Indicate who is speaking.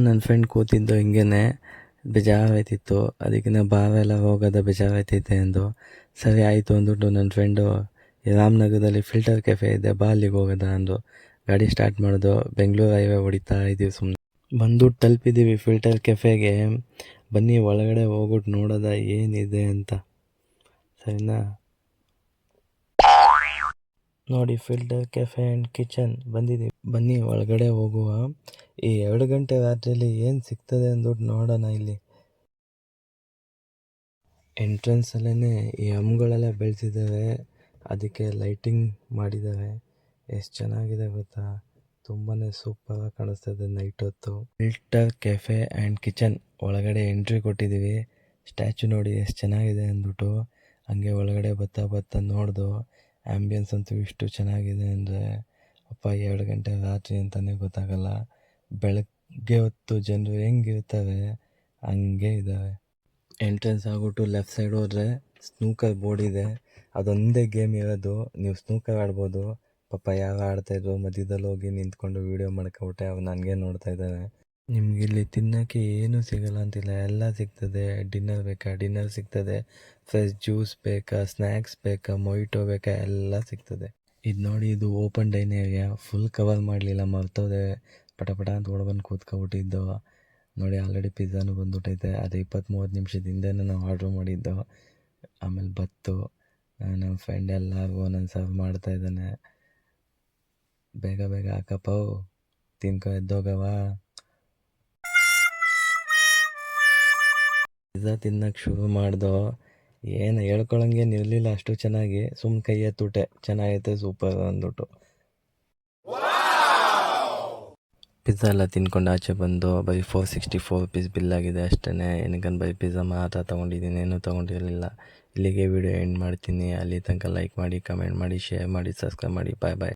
Speaker 1: ನನ್ನ ಫ್ರೆಂಡ್ ಕೂತಿದ್ದು ಹಿಂಗೇನೆ ಬೇಜಾರಾಯ್ತಿತ್ತು. ಅದಕ್ಕೆ ನಾ ಬಾವೆಲ್ಲ ಹೋಗೋದ ಬೇಜಾರಾಯ್ತೈತೆ ಅಂದು ಸರಿ, ಆಯಿತು ಅಂದ್ಬಿಟ್ಟು ನನ್ನ ಫ್ರೆಂಡು ರಾಮನಗರದಲ್ಲಿ ಫಿಲ್ಟರ್ ಕೆಫೆ ಇದೆ, ಬಾ ಅಲ್ಲಿಗೆ ಹೋಗೋದ ಅಂದು. ಗಾಡಿ ಸ್ಟಾರ್ಟ್ ಮಾಡೋದು. ಬೆಂಗಳೂರು ಹೈವೇ ಹೊಡಿತಾ ಇದ್ದೀವಿ ಸುಮ್ಮನೆ ಬಂದ್ಬಿಟ್ಟು ತಲುಪಿದ್ದೀವಿ ಫಿಲ್ಟರ್ ಕೆಫೆಗೆ ಬನ್ನಿ, ಒಳಗಡೆ ಹೋಗ್ಬಿಟ್ಟು ನೋಡೋದ ಏನಿದೆ ಅಂತ. ಸರಿನಾ? ನೋಡಿ ಫಿಲ್ಟರ್ ಕೆಫೆ ಆ್ಯಂಡ್ ಕಿಚನ್ ಬಂದಿದೆ ಬನ್ನಿ, ಒಳಗಡೆ ಹೋಗುವ. ಈ ಎರಡು ಗಂಟೆ ರಾತ್ರಿಯಲ್ಲಿ ಏನು ಸಿಗ್ತದೆ ಅಂದ್ಬಿಟ್ಟು ನೋಡೋಣ ಇಲ್ಲಿ. ಎಂಟ್ರೆನ್ಸಲ್ಲೇ ಈ ಹಮ್ಗಳೆಲ್ಲ ಬೆಳೆಸಿದ್ದಾರೆ ಅದಕ್ಕೆ ಲೈಟಿಂಗ್ ಮಾಡಿದ್ದಾರೆ ಎಷ್ಟು ಚೆನ್ನಾಗಿದೆ ಗೊತ್ತಾ? ತುಂಬಾ ಸೂಪರಾಗಿ ಕಾಣಿಸ್ತದೆ ನೈಟ್ ಹೊತ್ತು. ಫಿಲ್ಟರ್ ಕೆಫೆ ಆ್ಯಂಡ್ ಕಿಚನ್ ಒಳಗಡೆ ಎಂಟ್ರಿ ಕೊಟ್ಟಿದ್ದೀವಿ ಸ್ಟ್ಯಾಚು ನೋಡಿ ಎಷ್ಟು ಚೆನ್ನಾಗಿದೆ ಅಂದ್ಬಿಟ್ಟು. ಹಂಗೆ ಒಳಗಡೆ ಬರ್ತಾ ಬತ್ತಾ ನೋಡ್ದು. ಆ್ಯಂಬಿಯನ್ಸ್ ಅಂತೂ ಇಷ್ಟು ಚೆನ್ನಾಗಿದೆ ಅಂದರೆ, ಅಪ್ಪ, ಎರಡು ಗಂಟೆ ರಾತ್ರಿ ಅಂತಲೇ ಗೊತ್ತಾಗಲ್ಲ. ಬೆಳಗ್ಗೆ ಹೊತ್ತು ಜನರು ಹೆಂಗಿರ್ತಾರೆ, ಹಂಗೆ ಇದ್ದಾವೆ ಎಂಟ್ರೆನ್ಸ್ ಆಗಿಬಿಟ್ಟು ಲೆಫ್ಟ್ ಸೈಡ್ ಹೋದರೆ ಸ್ನೂಕರ್ ಬೋರ್ಡ್ ಇದೆ. ಅದೊಂದೇ ಗೇಮ್ ಇರೋದು. ನೀವು ಸ್ನೂಕರ್ ಆಡ್ಬೋದು. ಪಾಪ ಯಾರು ಆಡ್ತಾಯಿದ್ರು ಮಧ್ಯದಲ್ಲಿ ಹೋಗಿ ನಿಂತ್ಕೊಂಡು ವೀಡಿಯೋ ಮಾಡ್ಕೊಬಿಟ್ಟೆ, ಅವ್ರು ನನಗೆ ನೋಡ್ತಾ ಇದ್ದಾರೆ. ನಿಮ್ಗೆ ಇಲ್ಲಿ ತಿನ್ನೋಕ್ಕೆ ಏನೂ ಸಿಗಲ್ಲ ಅಂತಿಲ್ಲ, ಎಲ್ಲ ಸಿಗ್ತದೆ. ಡಿನ್ನರ್ ಬೇಕಾ? ಡಿನ್ನರ್ ಸಿಗ್ತದೆ. ಫ್ರೆಶ್ ಜ್ಯೂಸ್ ಬೇಕಾ? ಸ್ನ್ಯಾಕ್ಸ್ ಬೇಕಾ? ಮೊಯ್ಟೋ ಬೇಕಾ? ಎಲ್ಲ ಸಿಗ್ತದೆ. ಇದು ನೋಡಿ, ಇದು open dine area full cover ಮಾಡಲಿಲ್ಲ, ಮರ್ತೋದೆ. ಪಟ ಅಂತ ಹೊಡ್ಬಂದು ಕೂತ್ಕೊಬಿಟ್ಟಿದ್ದು. ನೋಡಿ ಆಲ್ರೆಡಿ ಪಿಜ್ಜಾನು ಬಂದ್ಬಿಟ್ಟೈತೆ. ಅದು ಇಪ್ಪತ್ತು ಮೂವತ್ತು ನಿಮಿಷದ ಹಿಂದೆನೇ ನಾವು ಆರ್ಡ್ರ್ ಮಾಡಿದ್ದು. ಆಮೇಲೆ ಬತ್ತು. ನಮ್ಮ ಫ್ರೆಂಡ್ ಎಲ್ಲರಿಗೂ ಒಂದೊಂದು ಸರ್ವ್ ಮಾಡ್ತಾ ಇದ್ದಾನೆ. ಬೇಗ ಬೇಗ ಹಾಕಪ್ಪ. ತಿನ್ಕೊ ಎದ್ದೋಗವ ಪಿಜ್ಜಾ ತಿನ್ನಕ್ಕೆ ಶುರು ಮಾಡ್ದೋ, ಏನು ಹೇಳ್ಕೊಳಂಗೇನು ಇರಲಿಲ್ಲ ಅಷ್ಟು ಚೆನ್ನಾಗಿ. ಸುಮ್ಮನೆ ಕೈ ಎತ್ತುಟೆ ಚೆನ್ನಾಗೈತೆ ಸೂಪರ್ ಅಂದ್ಬಿಟ್ಟು. ಪಿಜ್ಜಾ ಎಲ್ಲ ತಿನ್ಕೊಂಡು ಆಚೆ ಬಂದು, by four sixty four rupees bill ಆಗಿದೆ ಅಷ್ಟೇ ಏನಕ್ಕಂತ ಬೈ ಪಿಜ್ಜಾ ಮಾತ್ರ ತೊಗೊಂಡಿದ್ದೀನಿ, ಏನೂ ತೊಗೊಂಡಿರಲಿಲ್ಲ. ಇಲ್ಲಿಗೆ ವಿಡಿಯೋ ಎಂಡ್ ಮಾಡ್ತೀನಿ. ಅಲ್ಲಿ ತನಕ ಲೈಕ್ ಮಾಡಿ ಕಮೆಂಟ್ ಮಾಡಿ ಶೇರ್ ಮಾಡಿ ಸಬ್ಸ್ಕ್ರೈಬ್ ಮಾಡಿ. ಬಾಯ್ ಬಾಯ್